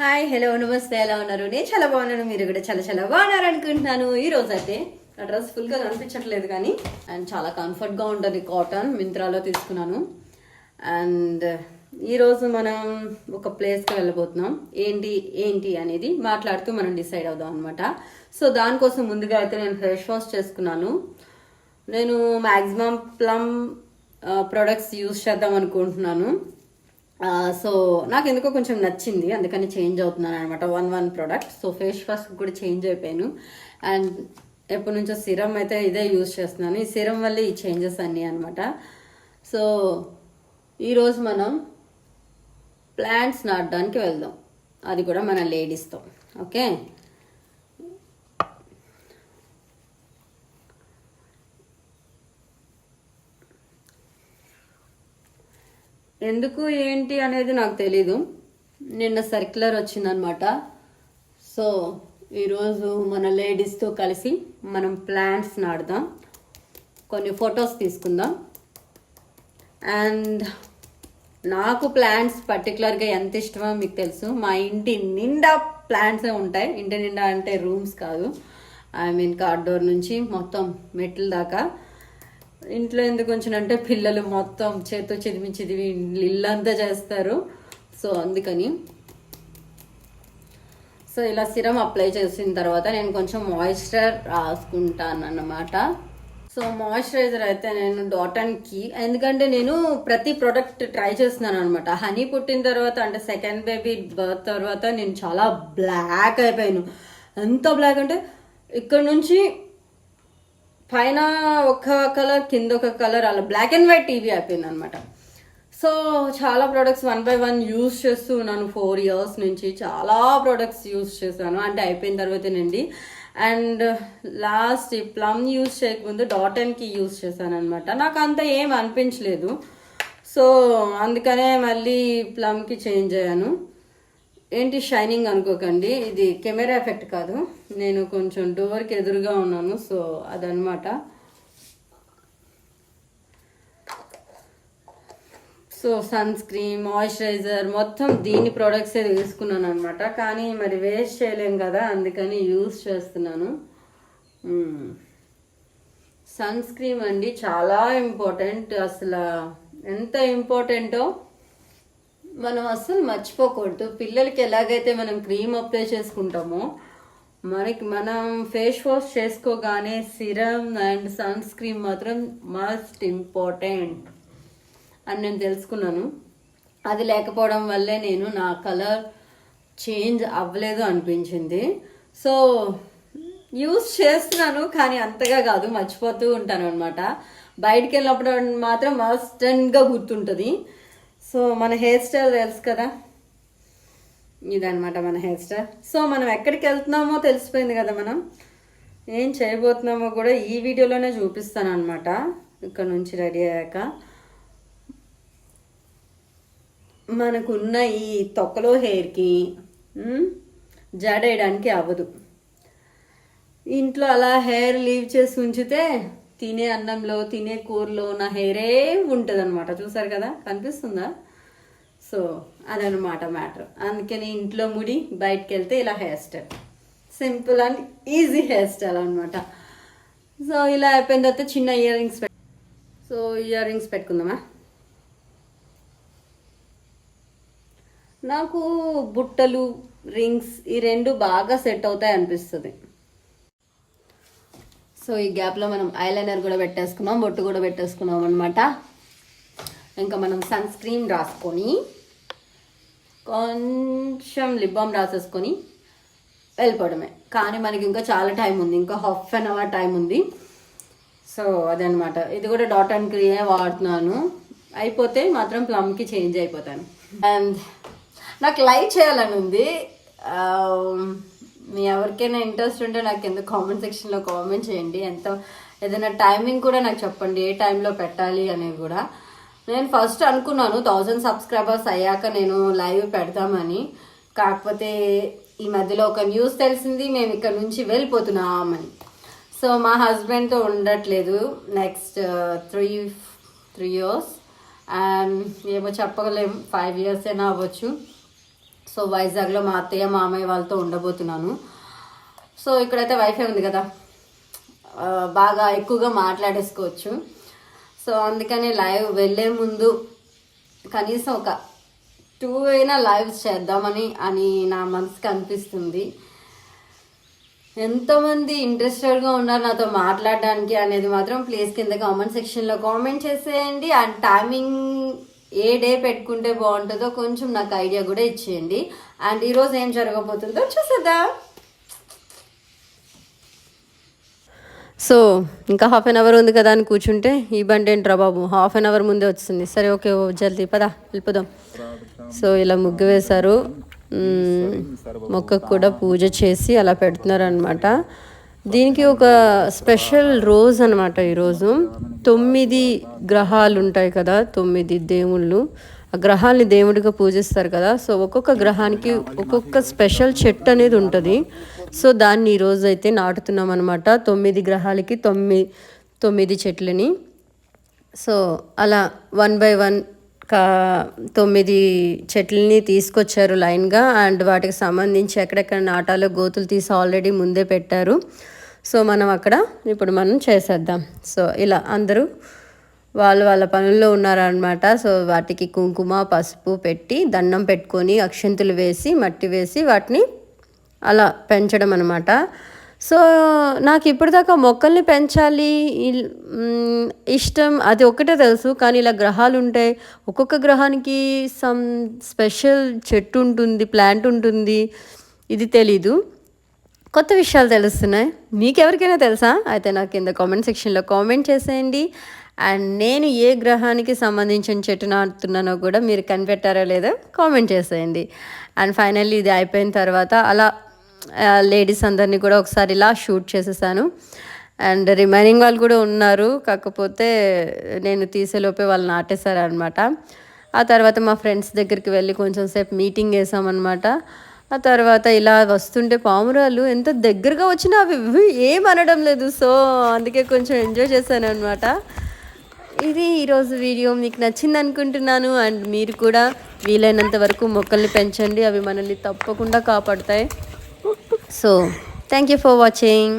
Hi hello నమస్తే ఎలా ఉన్నారు? నేను చాలా బాగున్నాను మీరు కూడా చాలా చాలా బాగున్నారు అనుకుంటున్నాను. ఈ రోజు అయితే నా డ్రెస్ ఫుల్గా కనిపించట్లేదు కానీ అండ్ చాలా కంఫర్ట్గా ఉంటుంది కాటన్ మింత్రాలో తీసుకున్నాను. అండ్ ఈరోజు మనం ఒక ప్లేస్కి వెళ్ళబోతున్నాం. ఏంటి ఏంటి అనేది మాట్లాడుతూ మనం డిసైడ్ అవుదాం అనమాట సో దానికోసం ముందుగా అయితే నేను ఫేస్ వాష్ చేసుకున్నాను. నేను మ్యాక్సిమం ప్లమ్ ప్రొడక్ట్స్ యూస్ చేద్దాం అనుకుంటున్నాను. సో నాకు ఎందుకో కొంచెం నచ్చింది అందుకని చేంజ్ అవుతున్నాను అనమాట one one product. So face wash కూడా చేంజ్ అయిపోయాను. అండ్ ఎప్పటి నుంచో సిరం అయితే ఇదే యూజ్ చేస్తున్నాను. ఈ సిరం వల్ల ఈ చేంజెస్ అన్నీ అనమాట సో ఈరోజు మనం ప్లాంట్స్ నాటడానికి వెళ్దాం. అది కూడా మన లేడీస్తో. ఓకే? ఎందుకు ఏంటి అనేది నాకు తెలీదు. నిన్న సర్క్యులర్ వచ్చిందనమాట. సో ఈరోజు మన లేడీస్తో కలిసి మనం ప్లాంట్స్ నాడదాం కొన్ని ఫొటోస్ తీసుకుందాం. అండ్ నాకు ప్లాంట్స్ పర్టికులర్గా ఎంత ఇష్టమో మీకు తెలుసు. మా ఇంటి నిండా ప్లాంట్సే ఉంటాయి. ఇంటి నిండా అంటే రూమ్స్ కాదు. ఐ మీన్ డోర్ నుంచి మొత్తం మెట్ల దాకా. ఇంట్లో ఎందుకు ఉంచినంటే పిల్లలు మొత్తం చేత్తో చిదిమి చదివి ఇల్లంతా చేస్తారు. సో అందుకని. సో ఇలా సిరం అప్లై చేసిన తర్వాత నేను కొంచెం మాయిశ్చర్ రాసుకుంటాను అన్నమాట సో మాయిశ్చరైజర్ అయితే నేను డాట్ అండ్ కీ ఎందుకంటే నేను ప్రతి ప్రోడక్ట్ ట్రై చేస్తున్నాను అనమాట హనీ పుట్టిన తర్వాత అంటే సెకండ్ బేబీ బర్త్ తర్వాత నేను చాలా బ్లాక్ అయిపోయాను. ఎంత బ్లాక్ అంటే ఇక్కడ నుంచి పైన ఒక కలర్ కింద ఒక కలర్ అలా బ్లాక్ అండ్ వైట్ టీవీ అయిపోయింది అనమాట సో చాలా products one by one use చేస్తూ ఉన్నాను. ఫోర్ ఇయర్స్ నుంచి చాలా ప్రోడక్ట్స్ యూస్ చేశాను. అంటే అయిపోయిన తర్వాతేనండి అండ్ లాస్ట్ uh, ఈ ప్లమ్ యూస్ చేయకముందు డాట్ అండ్కి యూస్ చేశాను అనమాట నాకు అంత ఏం అనిపించలేదు. సో అందుకనే మళ్ళీ ప్లమ్కి చేంజ్ అయ్యాను. ఏంటి షైనింగ్ అనుకోకండి. ఇది కెమెరా ఎఫెక్ట్ కాదు. నేను కొంచెం డోర్కి ఎదురుగా ఉన్నాను సో అదనమాట సో సన్ స్క్రీన్ మాయిశ్చరైజర్ మొత్తం దీని ప్రోడక్ట్సే తీసుకున్నాను అనమాట కానీ మరి వేస్ట్ చేయలేం కదా అందుకని యూస్ చేస్తున్నాను. Hmm. సన్ స్క్రీన్ అండి చాలా ఇంపార్టెంట్ అసలు ఎంత ఇంపార్టెంటో మనం అస్సలు మర్చిపోకూడదు. పిల్లలకి ఎలాగైతే మనం క్రీమ్ అప్లై చేసుకుంటామో మనకి మనం ఫేస్ వాష్ చేసుకోగానే సిరం అండ్ సన్ స్క్రీన్ మాత్రం మస్ట్ ఇంపార్టెంట్ అని నేను తెలుసుకున్నాను. అది లేకపోవడం వల్లే నేను నా కలర్ చేంజ్ అవ్వలేదు అనిపించింది. సో యూస్ చేస్తున్నాను కానీ అంతగా కాదు మర్చిపోతూ ఉంటాను అనమాట బయటికి వెళ్ళినప్పుడు మాత్రం మస్టన్గా గుర్తుంటుంది. సో మన హెయిర్ స్టైల్ తెలుసు కదా? ఇదనమాట మన హెయిర్ స్టైల్. సో మనం ఎక్కడికి వెళ్తున్నామో తెలిసిపోయింది కదా మనం? ఏం చేయబోతున్నామో కూడా ఈ వీడియోలోనే చూపిస్తాను అనమాట ఇక్కడ నుంచి రెడీ అయ్యాక. మనకున్న ఈ తొక్కలో హెయిర్కి మ్, జడేయడానికి అవ్వదు. ఇంట్లో అలా హెయిర్ లీవ్ చేసి ఉంచితే తినే అన్నంలో తినే కూరలో నా హెయిరే ఉంటుంది అనమాట చూసారు కదా? కనిపిస్తుందా? సో అదనమాట మ్యాటర్. అందుకని ఇంట్లో ముడి బయటకు వెళ్తే ఇలా hairstyle. Simple and easy hairstyle అనమాట సో ఇలా అయిపోయిన తర్వాత చిన్న earrings so earrings పెట్టుకుందామా? నాకు బుట్టలు రింగ్స్ ఈ రెండు బాగా సెట్ అవుతాయి అనిపిస్తుంది. సో ఈ గ్యాప్లో మనం ఐలైనర్ కూడా పెట్టేసుకున్నాం బొట్టు కూడా పెట్టేసుకున్నాం అనమాట ఇంకా మనం సన్ స్క్రీన్ రాసుకొని కొంచెం లిప్ బామ్ రాసేసుకొని వెళ్ళిపోవడమే. కానీ మనకి ఇంకా చాలా టైం ఉంది ఇంకా హాఫ్ అన్ అవర్ టైం ఉంది. సో అదనమాట ఇది కూడా డాట్ అండ్ క్రియే వాడుతున్నాను. అయిపోతే మాత్రం ప్లమ్కి చేంజ్ అయిపోతాను. అండ్ నాకు లైక్ చేయాలని ఉంది. Um, మీ ఎవరికైనా ఇంట్రెస్ట్ ఉంటే నాకు కింద కామెంట్ సెక్షన్లో కామెంట్ చేయండి. ఎంత ఏదైనా టైమింగ్ కూడా నాకు చెప్పండి ఏ టైంలో పెట్టాలి అనేది కూడా. నేను ఫస్ట్ అనుకున్నాను థౌజండ్ సబ్స్క్రైబర్స్ అయ్యాక నేను లైవ్ పెడతామని కాకపోతే ఈ మధ్యలో ఒక న్యూస్ తెలిసింది మేము ఇక్కడ నుంచి వెళ్ళిపోతున్నామని. సో మా హస్బెండ్తో ఉండట్లేదు. Next three three years and ఏమో చెప్పగలేము ఫైవ్ ఇయర్స్ అయినా అవ్వచ్చు. సో వైజాగ్లో మా అత్తయ్య మామయ్య వాళ్ళతో ఉండబోతున్నాను. సో ఇక్కడైతే వైఫై ఉంది కదా. బాగా ఎక్కువగా మాట్లాడేసుకోవచ్చు. సో అందుకని లైవ్ వెళ్ళే ముందు కనీసం ఒక టూ అయినా లైవ్స్ చేద్దామని అని నా మనసుకి అనిపిస్తుంది. ఎంతమంది ఇంట్రెస్టెడ్గా ఉన్నారు నాతో మాట్లాడడానికి అనేది మాత్రం ప్లీజ్ కింద కామెంట్ సెక్షన్లో కామెంట్ చేసేయండి. అండ్ టైమింగ్ ఏ డే పెట్టుకుంటే బాగుంటుందో కొంచెం నాకు ఐడియా కూడా ఇచ్చేయండి. అండ్ ఈరోజు ఏం జరగబోతుందో చూసేద్దాం. సో ఇంకా హాఫ్ అన్ అవర్ ఉంది కదా అని కూర్చుంటే ఈ బండి ఏంట్రా బాబు? హాఫ్ అన్ అవర్ ముందే వచ్చింది సరే ఓకే ఓ జల్దీ పదా వెళ్ళిపోదాం. సో ఇలా ముగ్గు వేశారు. మొక్కకు కూడా పూజ చేసి అలా పెడుతున్నారు అనమాట దీనికి ఒక స్పెషల్ రోజు అనమాట ఈరోజు. తొమ్మిది గ్రహాలు ఉంటాయి కదా తొమ్మిది దేవుళ్ళు. ఆ గ్రహాల్ని దేవుడిగా పూజిస్తారు కదా సో ఒక్కొక్క గ్రహానికి ఒక్కొక్క స్పెషల్ చెట్టు అనేది ఉంటుంది. సో దాన్ని ఈరోజు అయితే నాటుతున్నాం అనమాట తొమ్మిది గ్రహాలకి తొమ్మిది తొమ్మిది చెట్లని. సో అలా వన్ బై వన్ కా తొమ్మిది చెట్లని తీసుకొచ్చారు లైన్గా. అండ్ వాటికి సంబంధించి ఎక్కడెక్కడ నాటాలో గోతులు తీసి ఆల్రెడీ ముందే పెట్టారు. సో మనం అక్కడ ఇప్పుడు మనం చేసేద్దాం. సో ఇలా అందరూ వాళ్ళు వాళ్ళ పనుల్లో ఉన్నారనమాట సో వాటికి కుంకుమ పసుపు పెట్టి దండం పెట్టుకొని అక్షంతులు వేసి మట్టి వేసి వాటిని అలా పెంచడం అనమాట సో నాకు ఇప్పటిదాకా మొక్కల్ని పెంచాలి ఇష్టం అది ఒకటే తెలుసు. కానీ ఇలా గ్రహాలు ఉంటాయి ఒక్కొక్క గ్రహానికి సమ్ స్పెషల్ చెట్టు ఉంటుంది ప్లాంట్ ఉంటుంది. ఇది తెలీదు. కొత్త విషయాలు తెలుస్తున్నాయి. మీకు ఎవరికైనా తెలుసా? అయితే నాకు కింద కామెంట్ సెక్షన్లో కామెంట్ చేసేయండి. అండ్ నేను ఏ గ్రహానికి సంబంధించిన చెట్టు నాటుతున్నానో కూడా మీరు కనిపెట్టారో లేదో కామెంట్ చేసేయండి. అండ్ ఫైనల్లీ ఇది అయిపోయిన తర్వాత అలా లేడీస్ అందరినీ కూడా ఒకసారి ఇలా షూట్ చేసేసాను. అండ్ రిమైనింగ్ వాళ్ళు కూడా ఉన్నారు. కాకపోతే నేను తీసేలోపే వాళ్ళు నాటేశారు అనమాట ఆ తర్వాత మా ఫ్రెండ్స్ దగ్గరికి వెళ్ళి కొంచెం సేపు మీటింగ్ వేసామన్నమాట ఆ తర్వాత ఇలా వస్తుంటే పామురాలు ఎంత దగ్గరగా వచ్చినా అవి ఏమనడం లేదు. సో అందుకే కొంచెం ఎంజాయ్ చేశాను అనమాట ఇది ఈరోజు వీడియో. మీకు నచ్చింది అనుకుంటున్నాను అండ్ మీరు కూడా వీలైనంత వరకు మొక్కల్ని పెంచండి. అవి మనల్ని తప్పకుండా కాపాడుతాయి. So thank you for watching